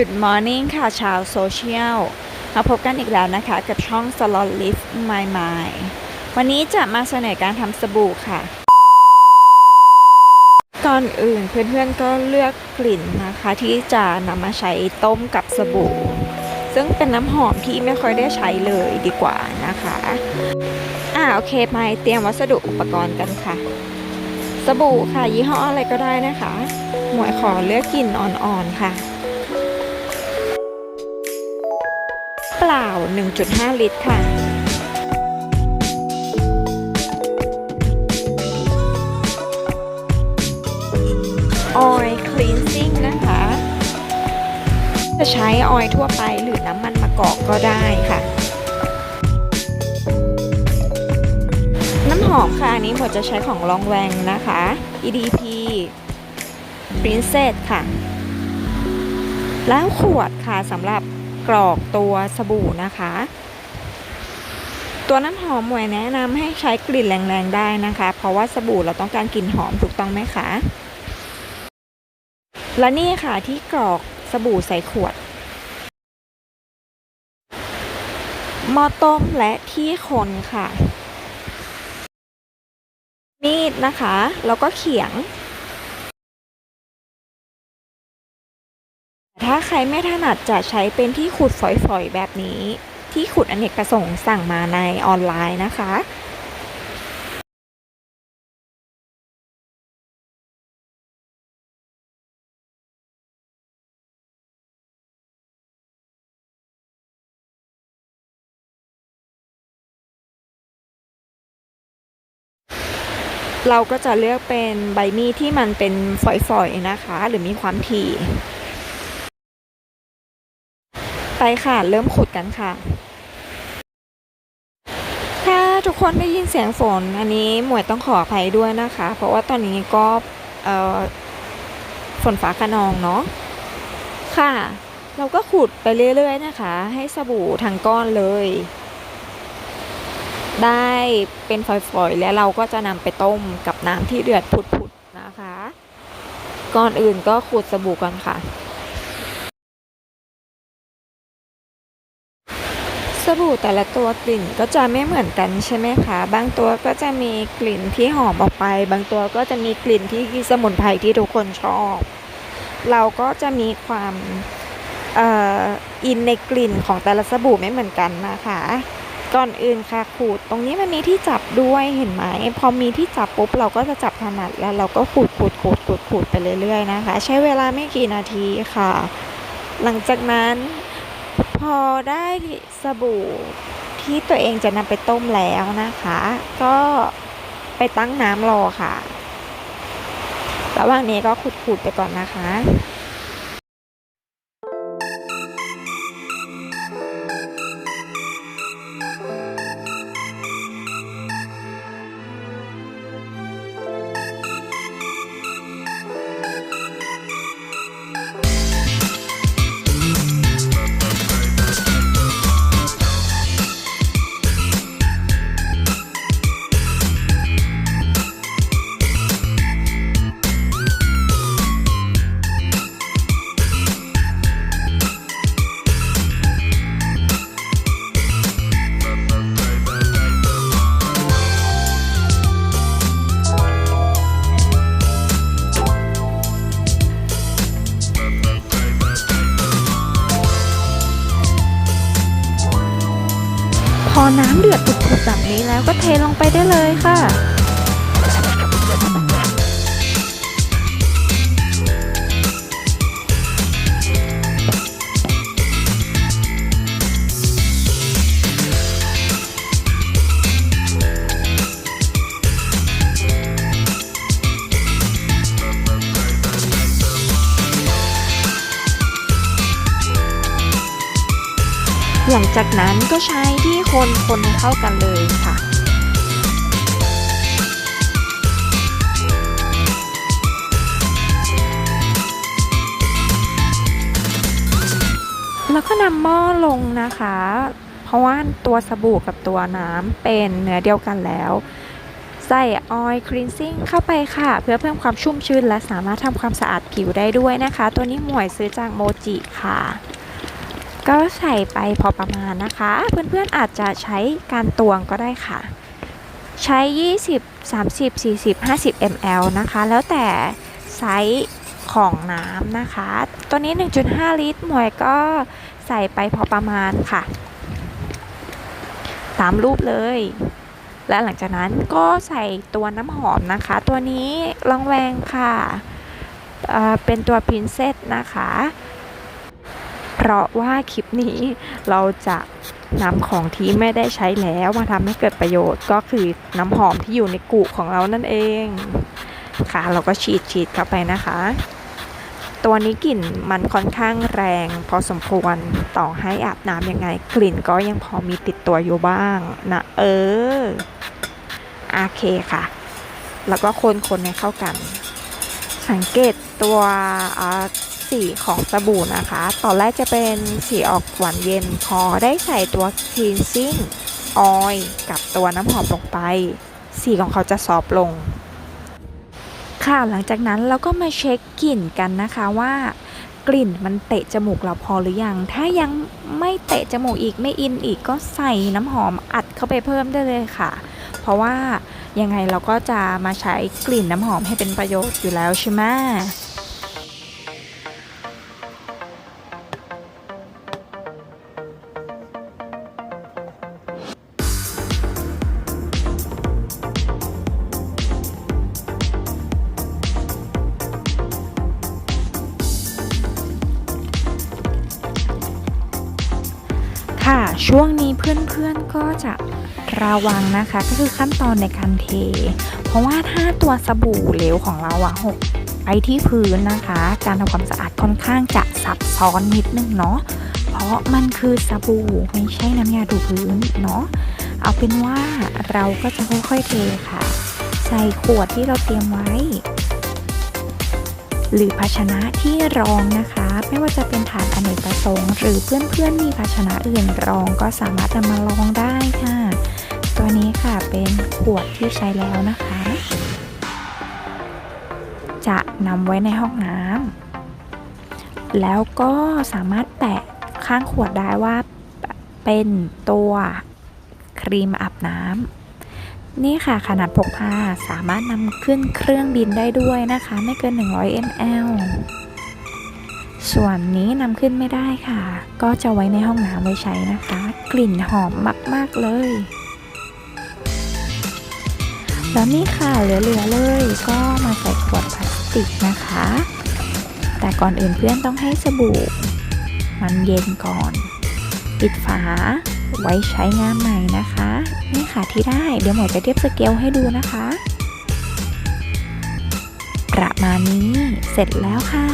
Good morning ค่ะชาวโซเชียลมาพบกันอีกแล้วนะคะ กับช่อง Salon Lift My Mind วันนี้จะมาเสนอการทำสบู่ค่ะ ก่อนอื่นเพื่อนๆก็เลือกกลิ่นนะคะ ที่จะนำมาใช้ต้มกับสบู่ ซึ่งเป็นน้ำหอมที่ไม่ค่อยได้ใช้เลยดีกว่านะคะ อ่าโอเคไปเตรียมวัสดุอุปกรณ์กันค่ะ สบู่ค่ะยี่ห้ออะไรก็ได้นะคะ หมวยขอเลือกกลิ่นอ่อนๆค่ะ ปล่า 1.5 ลิตรค่ะ Oil Cleansing นะคะ จะใช้ออยล์ทั่วไปหรือน้ำมันมะกอกก็ได้ค่ะ น้ำหอมค่ะ อันนี้หมจะใช้ของลองแวงนะคะ EDP Princess ค่ะ แล้วขวดค่ะสำหรับ กรอกตัวสบู่นะคะ ตัวน้ำหอมหมวยแนะนำให้ใช้กลิ่นแรงๆได้นะคะ เพราะว่าสบู่เราต้องการกลิ่นหอมถูกต้องไหมคะ และนี่ค่ะที่กรอกสบู่ใส่ขวดหม้อต้มและที่คนค่ะ มีดนะคะ แล้วก็เขียง ถ้าใครไม่ถนัดจะใช้เป็นที่ขุดฝอยๆ แบบนี้ ที่ขุดอเนกประสงค์สั่งมาในออนไลน์นะคะเราก็จะเลือกเป็นใบมีดที่มันเป็นฝอยๆนะคะ หรือมีความถี่ ไปค่ะ เริ่มขุดกันค่ะ ถ้าทุกคนได้ยินเสียงฝน อันนี้หมวยต้องขออภัยด้วยนะคะ เพราะว่าตอนนี้ก็ฝนฟ้าขนองเนาะค่ะ เราก็ขุดไปเรื่อยๆนะคะ ให้สบู่ทั้งก้อนเลย ได้เป็นฝอยๆ แล้วเราก็จะนำไปต้มกับน้ำที่เดือดผุดๆนะคะ ก่อนอื่นก็ขูดสบู่ก่อนค่ะ สบู่แต่ละตัวกลิ่นก็จะไม่เหมือนกันใช่ไหมคะ บางตัวก็จะมีกลิ่นที่หอมออกไป บางตัวก็จะมีกลิ่นที่สมุนไพรที่ทุกคนชอบ เราก็จะมีความออินในกลิ่นของแต่ละสบู่ไม่เหมือนกันนะคะ ก่อนอื่นค่ะขูด ตรงนี้มันมีที่จับด้วยเห็นไหม พอมีที่จับปุ๊บเราก็จะจับถนัดแล้วเราก็ขูดขูดขูดขูดขูดไปเรื่อยๆนะคะ ใช้เวลาไม่กี่นาทีค่ะ หลังจากนั้น พอได้สบู่ที่ตัวเองจะนำไปต้มแล้วนะคะ ก็ไปตั้งน้ำรอค่ะ ระหว่างนี้ก็ขูดๆไปก่อนนะคะ แบบนี้แล้วก็เทลงไปได้เลยค่ะ ลังจากนั้นก็ใช้ที่คนคนเข้ากันเลยค่ะ แล้วก็นำหม้อลงนะคะ เพราะว่าตัวสบู่กับตัวน้ำเป็นเนื้อเดียวกันแล้ว ใส่ออยล์คลีนซิ่งเข้าไปค่ะ เพื่อเพิ่มความชุ่มชื้นและสามารถทำความสะอาดผิวได้ด้วยนะคะ ตัวนี้หมวยซื้อจากโมจิค่ะ ก็ใส่ไปพอประมาณนะคะ เพื่อนๆอาจจะใช้การตวงก็ได้ค่ะ ใช้ 20 30 40 50 ml นะคะ แล้วแต่ไซส์ของน้ำนะคะ ตัวนี้ 1.5 ลิตรหมวยก็ใส่ไปพอประมาณค่ะ ตามรูปเลย และหลังจากนั้นก็ใส่ตัวน้ำหอมนะคะ ตัวนี้ลองแวงค่ะเเป็นตัว Princess นะคะ ราะว่าคลิปนี้เราจะนำของที่ไม่ได้ใช้แล้วมาทำให้เกิดประโยชน์ก็คือน้ำหอมที่อยู่ในกุของเรานั่นเองค่ะ เราก็ฉีดฉีดเข้าไปนะคะ ตัวนี้กลิ่นมันค่อนข้างแรง พอสมควรต่อให้อาบน้ำยังไง กลิ่นก็ยังพอมีติดตัวอยู่บ้างนะเออโอเคค่ะ แล้วก็คนๆให้เข้ากัน สังเกตตัวอ่า สีของสบู่นะคะ ตอนแรกจะเป็นสีออกหวานเย็น พอได้ใส่ตัว cleansing oil กับตัวน้ำหอมลงไป สีของเขาจะซอฟลง ค่ะหลังจากนั้นเราก็มาเช็คกลิ่นกันนะคะว่ากลิ่นมันเตะจมูกเราพอหรือยัง ถ้ายังไม่เตะจมูกอีกไม่อินอีกก็ใส่น้ำหอมอัดเข้าไปเพิ่มได้เลยค่ะ เพราะว่ายังไงเราก็จะมาใช้กลิ่นน้ำหอมให้เป็นประโยชน์อยู่แล้วใช่ไหม ช่วงนี้เพื่อนๆก็จะระวังนะคะ ก็คือขั้นตอนในการเท เพราะว่าถ้าตัวสบู่เหลวของเราอะหกไปที่พื้นนะคะ การทำความสะอาดค่อนข้างจะซับซ้อนนิดนึงเนาะเพราะมันคือสบู่ไม่ใช่น้ำยาถูพื้นเนาะเอาเป็นว่าเราก็จะค่อยๆเทค่ะ ใส่ขวดที่เราเตรียมไว้ หรือภาชนะที่รองนะคะ ไม่ว่าจะเป็นถาดอเนกประสงค์ หรือเพื่อนๆมีภาชนะอื่นรองก็สามารถนำมารองได้ค่ะ ตัวนี้ค่ะเป็นขวดที่ใช้แล้วนะคะ จะนำไว้ในห้องน้ำแล้วก็สามารถแปะข้างขวดได้ว่าเป็นตัวครีมอาบน้ำ นี่ค่ะขนาดพกพาสามารถนำขึ้นเครื่องบินได้ด้วยนะคะ ไม่เกิน 100 ml ส่วนนี้นำขึ้นไม่ได้ค่ะ ก็จะไว้ในห้องน้ำไว้ใช้นะคะ กลิ่นหอมมาก ๆ เลย แล้วนี่ค่ะเหลือ ๆ เลยก็มาใส่ขวดพลาสติกนะคะ แต่ก่อนอื่นเพื่อนต้องให้สบู่ มันเย็นก่อน ปิดฝาไว้ใช้งานใหม่นะคะ ค่ะที่ได้ เดี๋ยวหมอจะเทียบสเกลให้ดูนะคะ ประมาณนี้เสร็จแล้วค่ะ